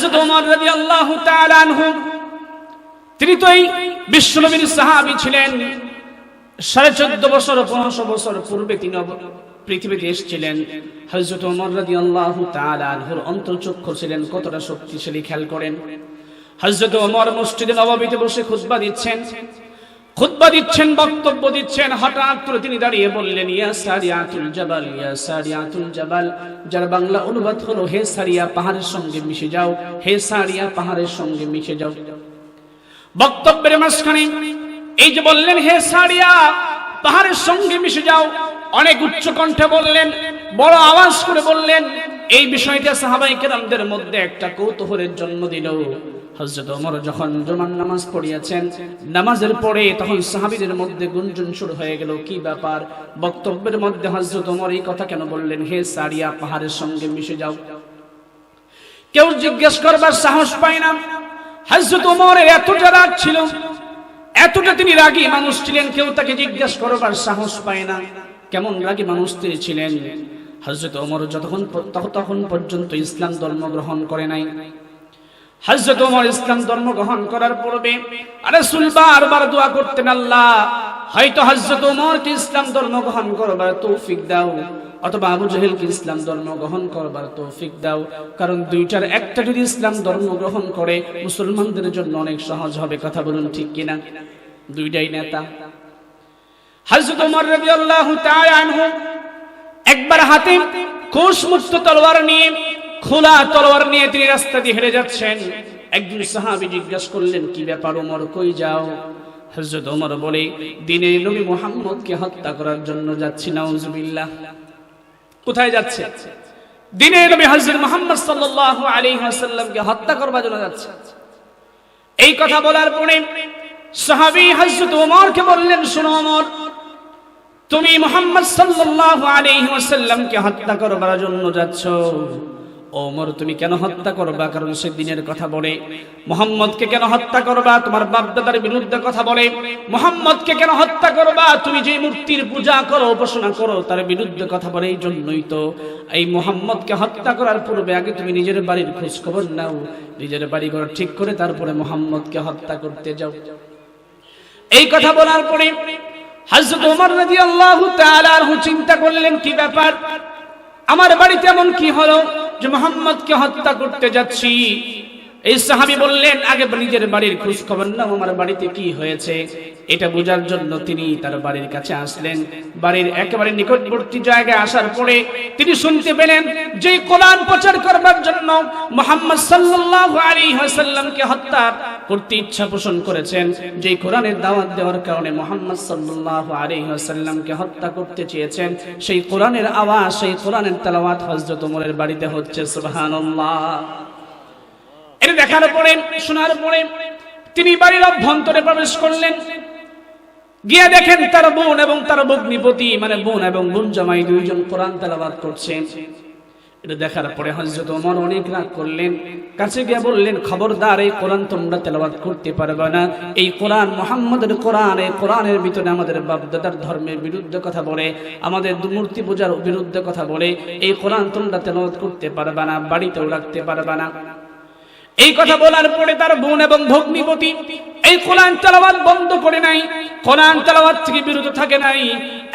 হযরত ওমর রাদিয়াল্লাহু তাআলা আনহু বিশ্বনবীর সাহাবী ছিলেন। সাড়ে চোদ্দ বছর পনেরোশো বছর পূর্বে তিনি পৃথিবীতে এসেছিলেন। হজরত ওমর আল্লাহ তালহুর অন্তর্চক্ষু ছিলেন, কতটা শক্তিশালী খেয়াল করেন। হজরত ওমর মসজিদে নবাবিতে বসে খুতবা দিচ্ছেন। খুতবা দিচ্ছেন, বক্তব্য দিচ্ছেন। হঠাৎ করে তিনি দাঁড়িয়ে বললেন, ইয়া সারিয়াতুল জাবাল, ইয়া সারিয়াতুল জাবাল, যার বাংলা অনুবাদ হলো, হে সারিয়া পাহাড়ের সঙ্গে মিশে যাও, হে সারিয়া পাহাড়ের সঙ্গে মিশে যাও। বক্তব্যের মাঝখানে এই যে বললেন, হে সারিয়া পাহাড়ের সঙ্গে মিশে যাও। অনেক উচ্চ কণ্ঠে বললেন, বড় আওয়াজ করে বললেন, এই বিষয়টা সাহাবাই কেরামদের মধ্যে একটা কৌতূহলের জন্ম দিল হজরত ওমর যখন জমান নামাজ পড়িয়াছেন, নামাজের পরে তখন সাহাবীদের মধ্যে গুঞ্জন শুরু হয়ে গেল, কি ব্যাপার? বক্তব্যের মধ্যে হজরত ওমর এই কথা কেন বললেন? হে সারিয়া, পাহাড়ের সঙ্গে মিশে যাও। কেউ জিজ্ঞেস করবার সাহস পায় না। হজরত ওমরের এতটা রাগ ছিল, এতটা তিনি রাগী মানুষ ছিলেন, কেউ তাকে জিজ্ঞেস করবার সাহস পায় না। কেমন রাগী মানুষ তিনি ছিলেন? হজরত ওমর যতক্ষণ তখন পর্যন্ত ইসলাম ধর্ম গ্রহণ করে নাই। হজরত ওমর ইসলাম ধর্ম গ্রহণ করার পূর্বে আরে রাসূল বারবার দোয়া করতেন, আল্লাহ, হয়তো হজরত ওমরকে ইসলাম ধর্ম গ্রহণ করবার তৌফিক দাও, অথবা আবু জাহেলকে ইসলাম ধর্ম গ্রহণ করবার তৌফিক দাও। কারণ দুইটার একটা যদি ইসলাম ধর্ম গ্রহণ করে, মুসলমানদের জন্য অনেক সহজ হবে, কথা বলুন ঠিক কিনা? দুইটাই নেতা। হযরত ওমর রাদিয়াল্লাহু তাআলা আনহু একবার হাতে কোষ মুক্ত তলোয়ার নিয়ে খোলা তলোয়ার নিয়ে তিনি রাস্তা দিয়ে হেঁটে যাচ্ছেন। একজন সাহাবী জিজ্ঞাসা করলেন, কি ব্যাপার ওমর, কই যাও? হযরত ওমর বলে দিনের নবী মুহাম্মদকে হত্যা করার জন্য যাচ্ছি, নাউজুবিল্লাহ। কোথায় যাচ্ছে? দিনের নবী হযরত মুহাম্মদ সাল্লাল্লাহু আলাইহি ওয়াসাল্লামকে হত্যা করবার জন্য যাচ্ছে। এই কথা বলার পরে সাহাবী হযরত ওমরকে বললেন, শোনো ওমর, তুমি মোহাম্মদ সাল্লাল্লাহু আলাইহি ওয়াসাল্লামকে হত্যা করবার জন্য যাচ্ছ। ওমর, তুমি কেন হত্যা করবা? কারণ সে দিনের কথা বলে। মোহাম্মদকে কেন হত্যা করবা? তোমার বাপদাদার বিরুদ্ধে কথা বলে। মোহাম্মদকে কেন হত্যা করবা? তুমি যে মূর্তির পূজা করো, উপাসনা করো, তার বিরুদ্ধে কথা বলে, এই জন্যই তো এই মোহাম্মদকে হত্যা করার পূর্বে আগে তুমি নিজের বাড়ির খোঁজ খবর নাও। নিজের বাড়ি ঘর ঠিক করে তারপরে মোহাম্মদকে হত্যা করতে যাও। এই কথা বলার পরে হযরত ওমর রাদিয়াল্লাহু তাআলা চিন্তা করলেন, কি ব্যাপার? আমার বাড়িতে এমন কি হলো? যে মোহাম্মদকে হত্যা করতে যাচ্ছি। এই সাহাবি বললেন, আগে নিজের বাড়ির খোঁজ খবর না আমার বাড়িতে কি হয়েছে? এটা বোঝার জন্য তিনি তার বাড়ির কাছে আসলেন। বাড়ির একেবারে নিকটবর্তী জায়গায় আসার পরে তিনি শুনতে পেলেন যে কোরআন প্রচার করবার জন্য মোহাম্মদ সাল্লাল্লাহু আলাইহি ওয়াসাল্লামকে হত্যা করতে ইচ্ছা পোষণ করেছেন যে কোরআনের দাওয়াত দেওয়ার কারণে মোহাম্মদ সাল্লাল্লাহু আলাইহি ওয়াসাল্লামকে হত্যা করতে চেয়েছেন, সেই কোরআনের আওয়াজ, সেই কোরআনের তালাওয়াত হযরত ওমরের বাড়িতে হচ্ছে, সুবহানাল্লাহ। এটা দেখার পরে, শোনার পরে তিনি বাড়ির অভ্যন্তরে প্রবেশ করলেন। গিয়ে দেখেন তার বোন এবং তার ভগ্নিপতি মানে বোন এবং বোন জামাই দুইজন কোরআন তেলাবাদ করছেন। এটা দেখার পরে হযরত ওমর অনেক রাগ করলেন। কাছে গিয়ে বললেন, খবরদার, এই কোরআন তোমরা তেলাওয়াত করতে পারবে না। এই কোরআন, মোহাম্মদের কোরআন, এই কোরআনের ভিতরে আমাদের বাপদাদার ধর্মের বিরুদ্ধে কথা বলে, আমাদের মূর্তি পূজার বিরুদ্ধে কথা বলে, এই কোরআন তোমরা তেলাওয়াত করতে পারবে না, বাড়িতেও রাখতে পারবে না। এই কথা বলার পরে তার বোন এবং ভগ্নিপতি, এই কোরআন তেলাওয়াত বন্ধ করে নাই। কোরআন তেলাওয়াত থেকে বিরত থাকে নাই।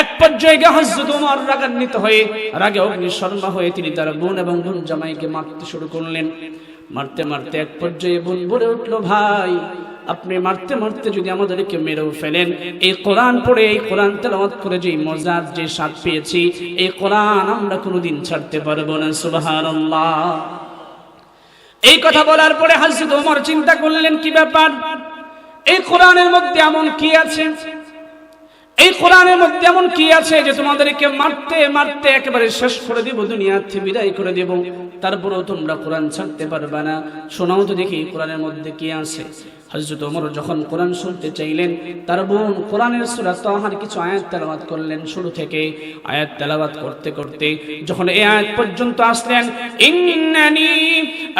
এক পর্যায়ে গিয়ে হযরত ওমর রাগান্বিত হয়ে রাগে অগ্নিশর্মা হয়ে তিনি তার বোন এবং বোন জামাইকে মারতে শুরু করলেন। মারতে মারতে এক পর্যায়ে বোন বলে উঠল, ভাই, আপনি মারতে মারতে যদি আমাদেরকে মেরেও ফেলেন, এই কোরআন পড়ে, এই কোরআন তেলাওয়াত করে যে মজার যে স্বাদ পেয়েছি, এই কোরআন আমরা কোনোদিন ছাড়তে পারব না, সুবহানাল্লাহ। এই কথা বলার পরে হাজরত ওমর চিন্তা করলেন, কি ব্যাপার? এই কোরআনের মধ্যে এমন কি আছে? এই কোরআনের মধ্যে এমন কি আছে যে তোমাদেরকে মারতে মারতে একেবারে শেষ করে দিব দুনিয়া থেকে বিদায় করে দেব? তারপরেও তোমরা কোরআন ছাড়তে পারবে না। শোনাও তো দেখি কোরআনের মধ্যে কি আছে। হজরত ওমর যখন কোরআন শুনতে চাইলেন, তার বোন কোরআনের সুরা তহার কিছু আয়াত তেলাবাদ করলেন শুরু থেকে। আয়াত তেলাবাদ করতে করতে যখন এ আয়াত পর্যন্ত আসলেন, ইন্নানি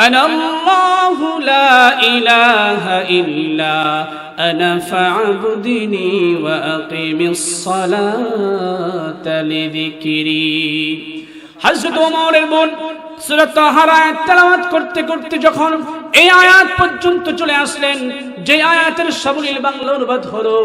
আনাল্লাহু লা ইলাহা ইল্লা আনা ফা'বুদনি ওয়া আকিমিস সালাতা লিযিকরি। হযরত ওমরের বোন সূরা তাহার আয়াত তেলাওয়াত করতে করতে যখন এই আয়াত পর্যন্ত চলে আসলেন, যে আয়াতের সাবলীল বাংলা অনুবাদ হলো,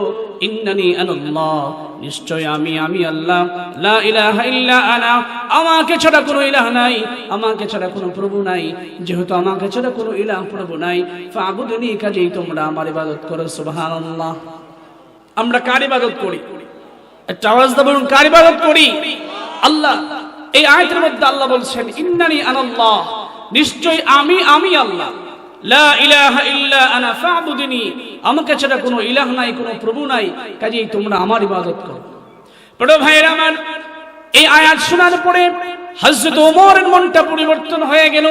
ইন্নানি আনাল্লাহ, নিশ্চয় আমি আমি আল্লাহ, লা ইলাহা ইল্লা আনা, আমাকে ছাড়া কোনো ইলাহ নাই, আমাকে ছাড়া কোনো প্রভু নাই, যেহেতু আমাকে ছাড়া কোনো ইলাহ প্রভু নাই, ফাবুদনি কাজেই তোমরা আমার ইবাদত করো, সুবহানাল্লাহ। আমরা কার ইবাদত করি? একটা আওয়াজ দা কার ইবাদত করি? আল্লাহ। এই আয়াতের মধ্যে আল্লাহ বলছেন, ইন্নানি আনাল্লাহ নিশ্চয় আমি আমি আল্লাহ। লা ইলাহা ইল্লা আনা ফাবুদনি। আমাকে ছাড়া কোনো ইলাহ নাই, কোনো প্রভু নাই, কাজেই তোমরা আমার ইবাদত করো। বড় ভাইয়ের আমার, এই আয়াত শোনার পরে হযরত ওমরের মনটা পরিবর্তন হয়ে গেল,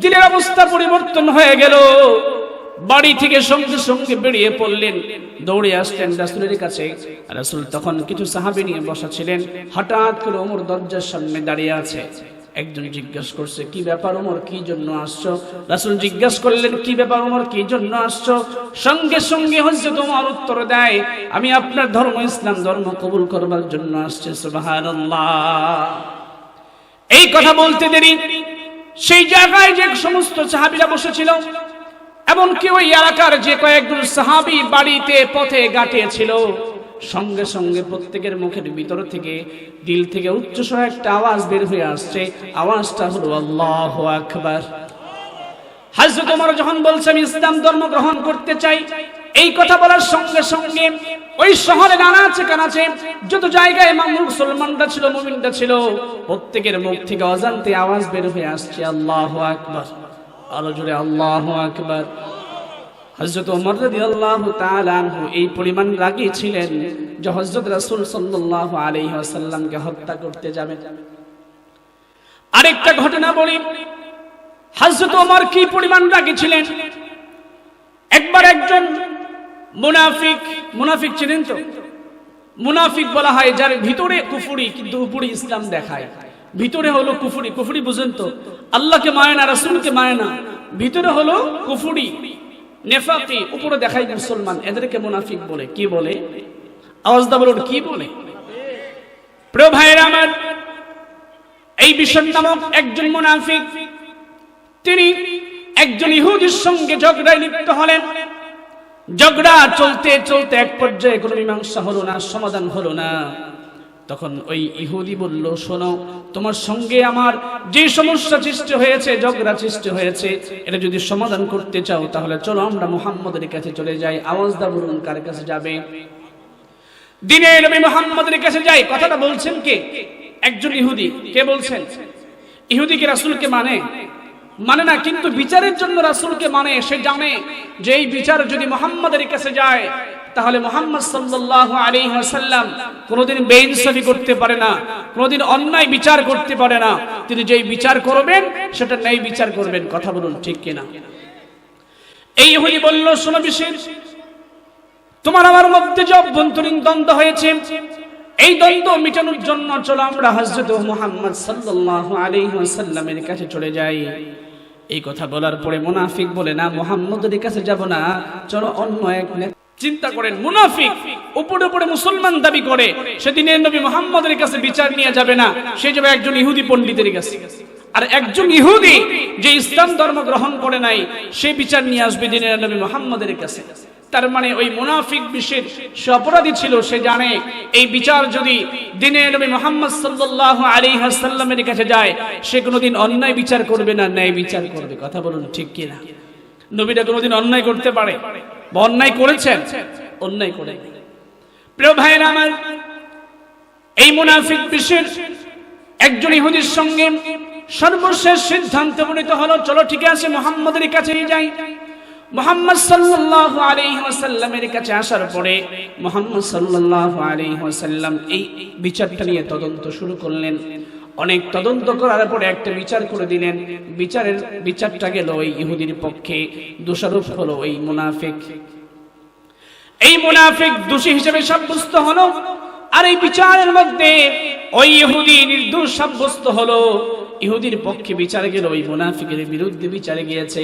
দিলের অবস্থা পরিবর্তন হয়ে গেল। বাড়ি থেকে সঙ্গে সঙ্গে বেরিয়ে পড়লেন। দৌড়ে আসলেন রাসুলের কাছে। রাসুল তখন কিছু সাহাবি নিয়ে বসা ছিলেন। হঠাৎ করে ওমর দরজার সামনে দাঁড়িয়ে আছে। একজন জিজ্ঞাসা করছে, কি ব্যাপার ওমর? কি জন্য আসছো? রাসুল জিজ্ঞাসা করলেন, কি ব্যাপার ওমর? কি জন্য আসছো? সঙ্গে সঙ্গে হযরত তোমার উত্তর দেয়, আমি আপনার ধর্ম, ইসলাম ধর্ম কবুল করবার জন্য আসছি এই কথা বলতে দেরি। সেই জায়গায় যে সমস্ত সাহাবীরা বসেছিল এমনকি ওই এলাকার যে কয়েকজন সাহাবি বাড়িতে পথে গাটিয়েছিল, সঙ্গে সঙ্গে প্রত্যেকের মুখের ভিতর থেকে দিল থেকে উচ্চস্বর একটা আওয়াজ বের হয়ে আসছে। আওয়াজটা হলো, আল্লাহ আকবার। হাজরত ওমর যখন বলছে, আমি ইসলাম ধর্ম গ্রহণ করতে চাই, এই কথা বলার সঙ্গে সঙ্গে ওই শহরে নানাচে কানাচে যত জায়গায় মামুল মুসলমানরা ছিল, মুমিনরা ছিল, প্রত্যেকের মুখ থেকে অজান্তে আওয়াজ বের হয়ে আসছে, আল্লাহ আকবার। আলো জুড়ে আল্লাহ আকবার। হযরত ওমর রাদিয়াল্লাহু তাআলা আনহু এই পরিমাণ রাগী ছিলেন যে হযরত রাসূল সাল্লাল্লাহু আলাইহি ওয়াসাল্লামকে হত্যা করতে যাবেন আরেকটা ঘটনা বলি, হযরত ওমর কি পরিমাণ রাগী ছিলেন একবার একজন মুনাফিক মুনাফিক ছিলেন তো? মুনাফিক বলা হয় যার ভিতরে কুফুরি কিন্তু উপরে ইসলাম দেখায়। ভিতরে হলো কুফুরি। কুফুরি বুঝেন তো? আল্লাহকে মানে না, রাসূলকে মানে না। ভিতরে হলো কুফুরি, নেফাকি, উপরে দেখায় মুসলমান। এদেরকে মুনাফিক বলে। কি বলে? আওয়াজ দা বলুন, কি বলে? প্রিয় ভাইয়েরা আমার, এই বিষণ নামক একজন মুনাফিক, তিনি একজন ইহুদির সঙ্গে ঝগড়ায় লিপ্ত হলেন। ঝগড়া চলতে চলতে এক পর্যায়ে কোনো মীমাংসা হলো না, সমাধান হলো না। তখন ওই ইহুদি বলল, শোনো, তোমার সঙ্গে আমার যে সমস্যা সৃষ্টি হয়েছে, ঝগড়া সৃষ্টি হয়েছে, এটা যদি সমাধান করতে চাও, তাহলে চলো আমরা মুহাম্মদের কাছে চলে যাই। আওয়াজ দা বলুন, কার কাছে যাবে? দিনে নবী মুহাম্মদের কাছে যাই। কথাটা বলছেন কে? একজন ইহুদি। কে বলছেন? ইহুদি কি রাসূলকে মানে? মানে না, কিন্তু বিচারের জন্য রাসূলকে মানে সে জানে যে এই বিচার যদি মুহাম্মাদের কাছে যায় তাহলে মোহাম্মদ সাল্লাল্লাহু আলাইহি ওয়াসাল্লাম কোনোদিন বেইনসাফি করতে পারে না, কোনোদিন অন্যায় বিচার করতে পারে না। তিনি যেই বিচার করবেন, সেটা ন্যায় বিচার করবেন, কথা বলুন ঠিক কিনা? এই ইহুদি বলল, শোনো বিশেষ তোমার আমার মধ্যে যে অভ্যন্তরীণ দ্বন্দ্ব হয়েছে, এই দ্বন্দ্ব মিটানোর জন্য চলো আমরা হযরত মুহাম্মদ সাল্লাল্লাহু আলাইহি ওয়াসাল্লামের কাছে চলে যাই। এই কথা বলার পরে মুনাফিক বলে, না, মুহাম্মদের কাছে যাব না, চলো অন্য এক নে- চিন্তা করেন, মুনাফিক, উপরে উপরে মুসলমান দাবি করে সেদিনের নবী মুহাম্মদের কাছে বিচার নিয়ে যাবে না, সে যাবে একজন ইহুদি পণ্ডিতের কাছে। আর একজন ইহুদি যে ইসলাম ধর্ম গ্রহণ করে নাই, সে বিচার নিয়ে আসবে দিনের নবী মুহাম্মদের কাছে। তার মানে ওই মুনাফিক বিশ্বের সে অপরাধী ছিল, সে জানে এই বিচার যদি দিনে নবী মোহাম্মদ সাল্লাল্লাহু আলাইহি ওয়াসাল্লামের কাছে যায়, সে কোনোদিন অন্যায় বিচার করবে না, ন্যায় বিচার করবে। কথা বলুন ঠিক কিনা? নবীরা কোনোদিন অন্যায় করতে পারে? বা করেছেন? অন্যায় করে। প্রিয় ভাইয়েরা আমার, এই মুনাফিক বিশ্বের একজন ইহুদির সঙ্গে সর্বশেষ সিদ্ধান্ত উপনীত হলো, চলো ঠিক আছে, মোহাম্মদের কাছেই যাই। মোহাম্মদ সাল্লাল্লাহু আলাইহি ওয়াসাল্লামের কাছে আসার পরে মোহাম্মদ সাল্লাল্লাহু আলাইহি ওয়াসাল্লাম এই বিচারটা নিয়ে তদন্ত শুরু করলেন। অনেক তদন্ত করার পরে একটা বিচার করে দিলেন। বিচারের বিচারটা গেল ওই ইহুদির পক্ষে, দোষারোপ হলো ওই মুনাফিক। এই মুনাফিক দোষী হিসেবে সাব্যস্ত হলো। আর এই বিচারের মধ্যে ওই ইহুদি নির্দোষ সাব্যস্ত হলো। ইহুদির পক্ষে বিচার গেল, ওই মুনাফিকের বিরুদ্ধে বিচারে গিয়েছে।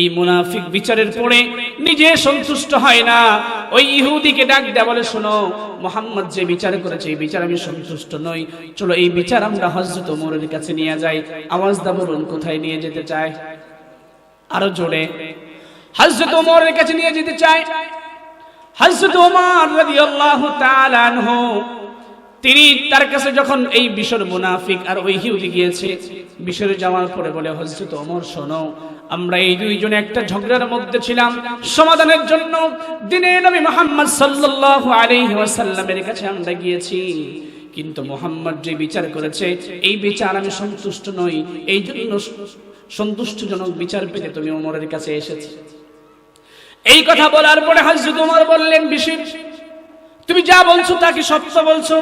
এই মুনাফিক বিচারের পরে নিজে সন্তুষ্ট হয় না। ওই ইহুদিকে ডাক দেয়া বলে, শোনো, মোহাম্মদ যে বিচার করেছে, এই বিচার আমি সন্তুষ্ট নই। চলো, এই বিচার আমরা হজরত ওমরের কাছে নিয়ে যাই। আওয়াজ দা বলুন, কোথায় নিয়ে যেতে চায়? আরও জোরে হজরত ওমরের কাছে নিয়ে যেতে চায়? হজরত ওমর রাদিয়াল্লাহু তাআলা আনহু তিনি তার কাছে যখন এই বিশর মুনাফিক আর ওই হিউদি গিয়েছে বিশরে যাওয়ার পরে বলে হজরত অমর শোনো, আমরা এই দুইজনে একটা ঝগড়ার মধ্যে ছিলাম। সমাধানের জন্য দিনে নবী মোহাম্মদ সাল্লাল্লাহু আলাইহি ওয়াসাল্লামের কাছে আমরা গিয়েছি। কিন্তু মোহাম্মদ যে বিচার করেছে, এই বিচার আমি সন্তুষ্ট নই। এই জন্য সন্তুষ্টজনক বিচার পেতে তুমি ওমরের কাছে এসেছি। এই কথা বলার পরে হযরত ওমর বললেন বিশির তুমি যা বলছো তা কি সত্য বলছো?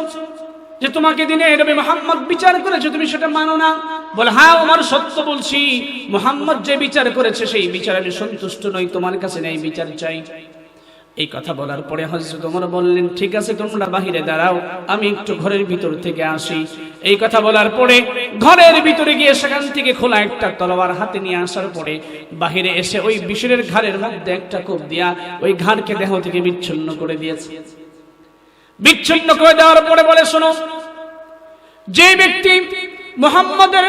যে তোমাকে দিনে নবী মোহাম্মদ বিচার করেছে, তুমি সেটা মানো না? বলে হ্যাঁ ওমর, সত্য বলছি। মোহাম্মদ যে বিচার করেছে, সেই বিচার আমি সন্তুষ্ট নই, তোমার কাছে নেই বিচার চাই। এই কথা বলার পরে হযরত ওমর বললেন, ঠিক আছে, তোমরা বাহিরে দাঁড়াও, আমি একটু ঘরের ভিতর থেকে আসি। এই কথা বলার পরে ঘরের ভিতরে গিয়ে সেখান থেকে খোলা একটা তলোয়ার হাতে নিয়ে আসার পরে বাহিরে এসে ওই বিশরের ঘাড়ের মধ্যে একটা কোপ দিয়া ওই ঘাড়কে দেহ থেকে বিচ্ছিন্ন করে দিয়েছে। বিচ্ছিন্ন করে দেওয়ার পরে বলে, শোনো, যে ব্যক্তি মোহাম্মদের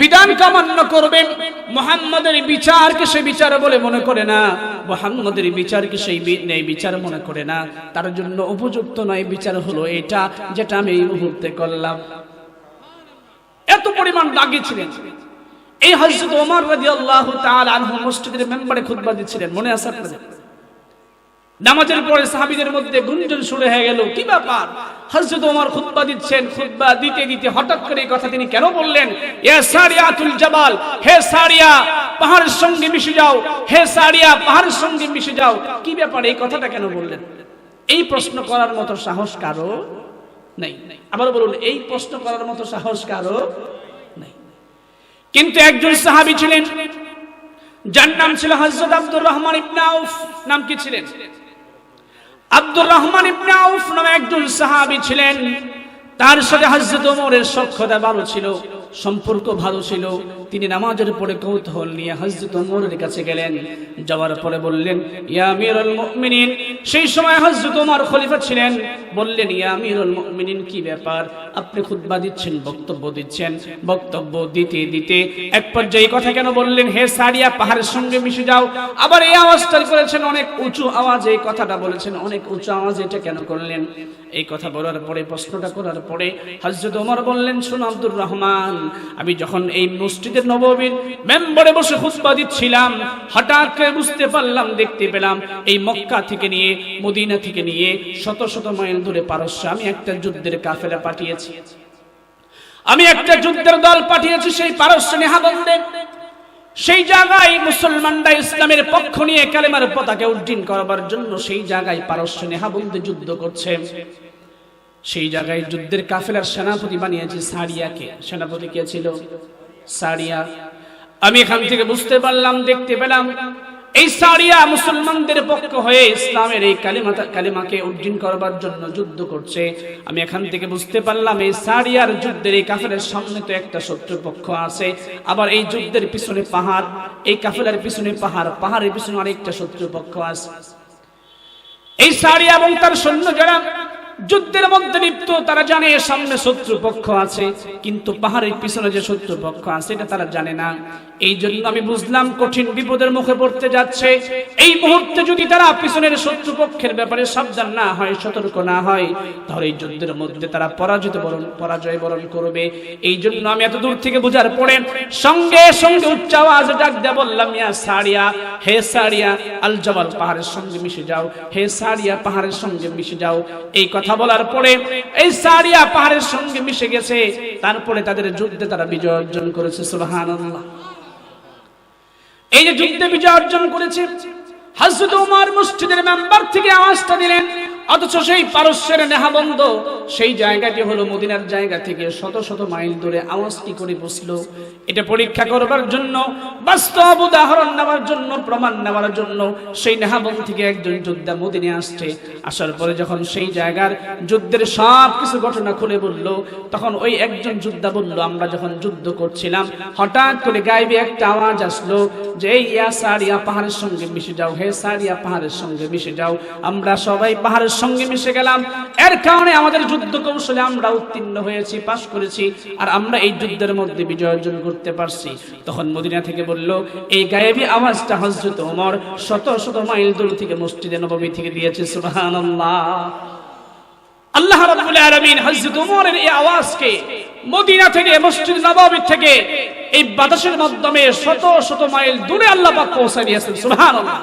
বিধান কামান্য করবে, মোহাম্মদের বিচারকে সে বিচার বলে মনে করে না, মোহাম্মদের বিচারকে সেই নেই, বিচার মনে করে না, তার জন্য উপযুক্ত নয়, বিচার হলো এটা যেটা আমি এই মুহূর্তে করলাম। এত পরিমাণ লাগিয়েছিলেন এই হজরত ওমর রাদিয়াল্লাহু তাআলা আনহু মসজিদের মেম্বারে খুতবা দিচ্ছিলেন, মনে আছে আপনাদের? নামাজের পরে সাহাবীদের মধ্যে গুঞ্জন শুরু হয়ে গেল, কি ব্যাপার? হযরত ওমর খুতবা দিচ্ছেন, খুতবা দিতে দিতে হঠাৎ করে এই কথা তিনি কেন বললেন? ইয়া সারিয়াতুল জাবাল, হে সারিয়া, পাহাড়ের সঙ্গে মিশে যাও, হে সারিয়া, পাহাড়ের সঙ্গে মিশে যাও। কি ব্যাপার? এই কথাটা কেন বললেন? এই প্রশ্ন করার মতো সাহস কারও নেই। আবার বলুন, এই প্রশ্ন করার মতো সাহস কারও নেই। কিন্তু একজন সাহাবী ছিলেন, যার নাম ছিল হযরত আব্দুর রহমান ইবনে আউফ। নাম কি ছিলেন? আব্দুর রহমান ইবনে আউফ নামে একজন সাহাবী ছিলেন। তার সাথে হযরত ওমরের সখ্যতা ভালো ছিল। সম্পর্ক ভালো ছিল। তিনি নামাজের পরে কৌতূহল নিয়ে হযরত ওমরের কাছে গেলেন। যাওয়ার পরে বললেন, ইয়া আমিরুল মুমিনিন। সেই সময় হযরত ওমর খলিফা ছিলেন। বললেন, ইয়া আমিরুল মুমিনিন, কি ব্যাপার? আপনি খুতবা দিচ্ছেন, বক্তব্য দিচ্ছেন। বক্তব্য দিতে দিতে এক পর্যায়ে কথা কেন বললেন? হে সারিয়া, পাহাড়ের সঙ্গে মিশে যাও। আবার এই আওয়াজটা করেছেন, অনেক উঁচু আওয়াজ এই কথাটা বলেছেন, অনেক উঁচু আওয়াজ এটা কেন করলেন? এই কথা বলার পরে, প্রশ্নটা করার পরে হযরত ওমর বললেন, শুন আব্দুর রহমান আমি যখন এই মসজিদের নববীর মেম্বারে বসে খুতবা দিচ্ছিলাম, হঠাৎ করে বুঝতে পারলাম, দেখতে পেলাম এই মক্কা থেকে নিয়ে, মদিনা থেকে নিয়ে শত শত মাইল দূরে পারস্য, আমি একটা যুদ্ধের কাফেলা পাঠিয়েছি। আমি একটা যুদ্ধের দল পাঠিয়েছি সেই পারস্য নেহাবন্দে। সেই জায়গায় মুসলমানরা ইসলামের পক্ষ নিয়ে কালেমার পতাকা উড্ডীন করবার জন্য সেই জায়গায় পারস্য নেহাবন্দে যুদ্ধ করছে। সেই জায়গায় যুদ্ধের কাফেলার সেনাপতি বানিয়েছে সারিয়াকে। সেনাপতি কে ছিল সারিয়া। আমি এখান থেকে বুঝতে পারলাম, দেখতে পেলাম, এই সারিয়া মুসলমানদের পক্ষ হয়ে ইসলামের এই কালিমা কালিমাকে উড্ডীন করবার জন্য যুদ্ধ করছে। আমি এখান থেকে বুঝতে পারলাম, এই সারিয়ার যুদ্ধের এই কাফেলের সামনে তো একটা শত্রু পক্ষ আছে। আবার এই যুদ্ধের পিছনে পাহাড়, এই কাফেলার পিছনে পাহাড়, পাহাড়ের পিছনে আরেকটা শত্রু পক্ষ আছে। এই সারিয়া এবং তার সৈন্য যারা যুদ্ধের মধ্যে লিপ্ত, তারা জানে সামনে শত্রু পক্ষ আছে, কিন্তু পাহাড়ের পিছনে যে শত্রু পক্ষ আছে, এটা তারা জানে না। এই জন্য আমি বুঝলাম কঠিন বিপদের মুখে পড়তে যাচ্ছে। এই মুহূর্তে যদি তারা পিছনের শত্রু পক্ষের ব্যাপারে সাবধান না হয়, সতর্ক না হয়, তাহলে এই যুদ্ধের মধ্যে তারা পরাজিত বরণ, পরাজয় বরণ করবে। এই জন্য আমি এত দূর থেকে বোঝার পরে সঙ্গে সঙ্গে উচ্চ আওয়াজ ডাক দিয়ে বললাম, ইয়া সারিয়া, হে সারিয়া আল জবাল পাহাড়ের সঙ্গে মিশে যাও, হে সারিয়া পাহাড়ের সঙ্গে মিশে যাও। এই কথা বলার পরে এই সারিয়া পাহাড়ের সঙ্গে মিশে গেছে। তারপরে তাদের যুদ্ধে তারা বিজয় অর্জন করেছে সুলহান এই যে যুদ্ধে বিজয় অর্জন করেছে হাজরত উমর মসজিদের মেম্বার থেকে আওয়াজটা দিলেন। অথচ সেই পারস্যের নেহাবন্ধ, সেই জায়গাটি হলো মদিনার জায়গা থেকে শত শত মাইল দূরে আওয়াজটি করে বসল? এটা পরীক্ষা করবার জন্য, বাস্তব উদাহরণ নেওয়ার জন্য, প্রমাণ নেওয়ার জন্য সেই নেহাবন থেকে একজন যোদ্ধা মদিনে আসছে। আসার পরে যখন সেই জায়গার যুদ্ধের সব কিছু ঘটনা খুলে বলল, তখন ওই একজন যোদ্ধা বলল, আমরা যখন যুদ্ধ করছিলাম, হঠাৎ করে গাইবে একটা আওয়াজ আসলো যে ইয়া সারিয়া পাহাড়ের সঙ্গে মিশে যাও, হে সারিয়া পাহাড়ের সঙ্গে মিশে যাও, আমরা সবাই পাহাড়ের সঙ্গে মিশে গেলাম। এর কারণে আমাদের যুদ্ধ কৌশলে আমরা উত্তীর্ণ হয়েছি, পাশ করেছি, আর আমরা এই যুদ্ধের মধ্যে বিজয় অর্জন করতে পারছি। তখন মদিনা থেকে বলল, এই গায়েবী আওয়াজটা হজরত ওমর শত শত মাইল দূর থেকে মসজিদে নবমী থেকে দিয়েছে, সুবহানাল্লাহ। আল্লাহ রাব্বুল আলামিন হযরত ওমরের এই আওয়াজকে মদিনা থেকে মসজিদ নববী থেকে এই বাতাসের মাধ্যমে শত শত মাইল দূরে আল্লাহ পাক পৌঁছে দিয়েছেন, সুবহানাল্লাহ।